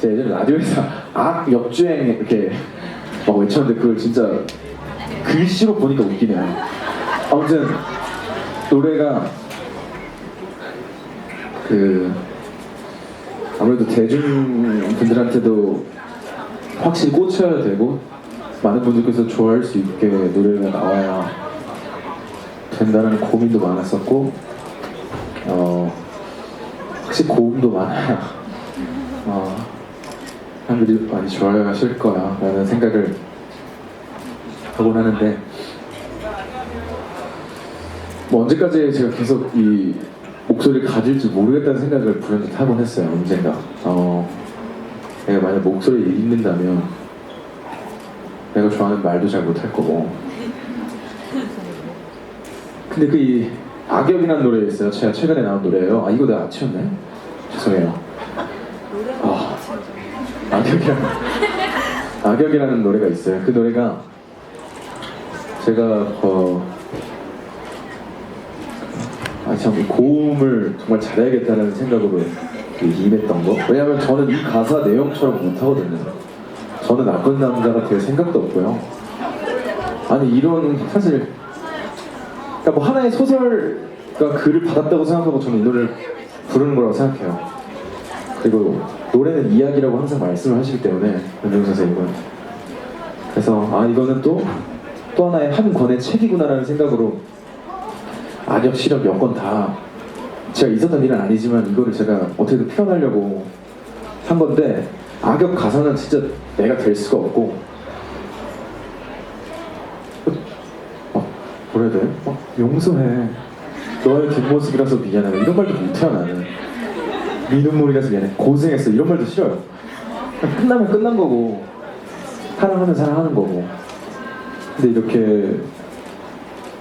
제가 예전에 라디오에서 악 역주행 이렇게 막 외쳤는데 그걸 진짜 글씨로 보니까 웃기네요. 아무튼 노래가 그 아무래도 대중분들한테도 확실히 꽂혀야 되고 많은 분들께서 좋아할 수 있게 노래가 나와야 된다는 고민도 많았었고 어 확실히 고음도 많아요. 어, 사람들이 많이 좋아하실 거야 라는 생각을 하곤 하는데 뭐 언제까지 제가 계속 이 목소리를 가질지 모르겠다는 생각을 불현듯 하곤 했어요 언젠가. 어, 내가 만약 목소리를 잃는다면 내가 좋아하는 말도 잘 못할 거고. 근데 그 이 악역이라는 노래 있어요. 제가 최근에 나온 노래예요. 아 이거 내가 안 치웠네 죄송해요. 아, 악역이라는 악역이라는 노래가 있어요 그 노래가 제가 어, 아참 고음을 정말 잘해야겠다는 생각으로 그 임했던 거. 왜냐하면 저는 이 가사 내용처럼 못하거든요. 저는 나쁜 남자가 될 생각도 없고요. 아니 이런 사실 그러니까 뭐 하나의 소설가 글을 받았다고 생각하고 저는 이 노래를 부르는 거라고 생각해요. 그리고 노래는 이야기라고 항상 말씀을 하시기 때문에 변정 선생님은 그래서 아 이거는 또 또 하나의 한 권의 책이구나라는 생각으로 악역 실력 여건 다 제가 있었던 일은 아니지만 이거를 제가 어떻게든 표현하려고 한 건데 악역 가사는 진짜 내가 될 수가 없고. 어, 뭐라 해야 돼? 어, 용서해. 너의 뒷모습이라서 미안해. 이런 말도 못해요 나는 네 눈물이라서 미안해. 고생했어. 이런 말도 싫어요. 끝나면 끝난 거고 사랑하면 사랑하는 거고. 근데 이렇게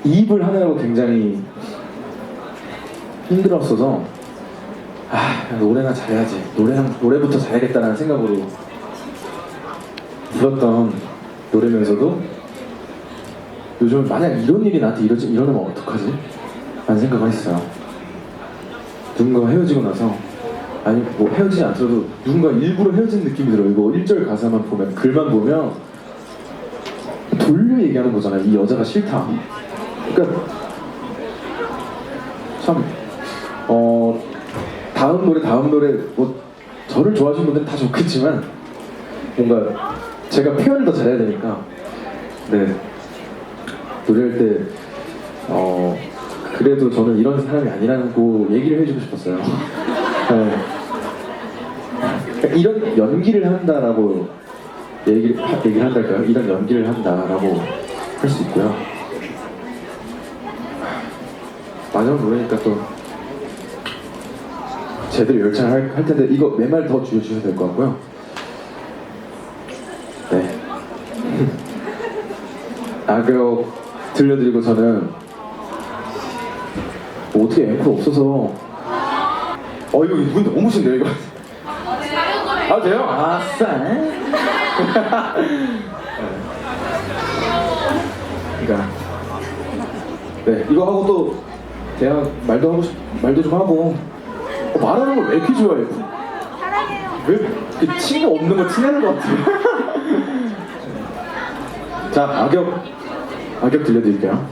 이입을 하느라고 굉장히 힘들었어서 아 노래나 잘해야지. 노래랑 노래부터 잘해야겠다는 생각으로 불렀던 노래면서도 요즘 만약 이런 일이 나한테 이러지 일어나면 어떡하지? 라는 생각을 했어요. 누군가 헤어지고 나서 아니 뭐 헤어지지 않더라도 누군가 일부러 헤어진 느낌이 들어요. 이거 1절 가사만 보면 글만 보면 돌려 얘기하는 거잖아요. 이 여자가 싫다. 그러니까 참 어, 다음 노래 다음 노래 뭐 저를 좋아하시는 분들은 다 좋겠지만 뭔가 제가 표현을 더 잘해야 되니까 네 노래할 때 어, 그래도 저는 이런 사람이 아니라는 거 얘기를 해주고 싶었어요. 네. 그러니까 이런 연기를 한다라고 얘기를, 하- 얘기를 한달까요? 이런 연기를 한다라고 할 수 있고요. 마지막 노래니까 또 제대로 열창을 할, 할 텐데 이거 몇말더 줄여주셔야 될 것 같고요. 네. 악역 들려드리고 저는 뭐 어떻게 앵콜 없어서 어 이거 이분 너무 신데요 이거 아 돼요? 아싸 그러니까 네 이거 하고 또 대화 말도 하고 싶, 말도 좀 하고 어, 말하는 걸 왜 이렇게 좋아해요? 왜 이렇게 친구 없는 거 티내는 것 같아요? 자 악역 악역 들려드릴게요.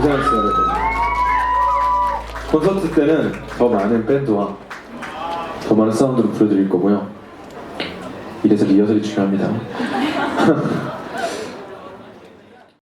고생하셨어요 여러분 콘서트 때는 더 많은 밴드와 더 많은 사운드를 불러드릴 거고요. 이래서 리허설이 중요합니다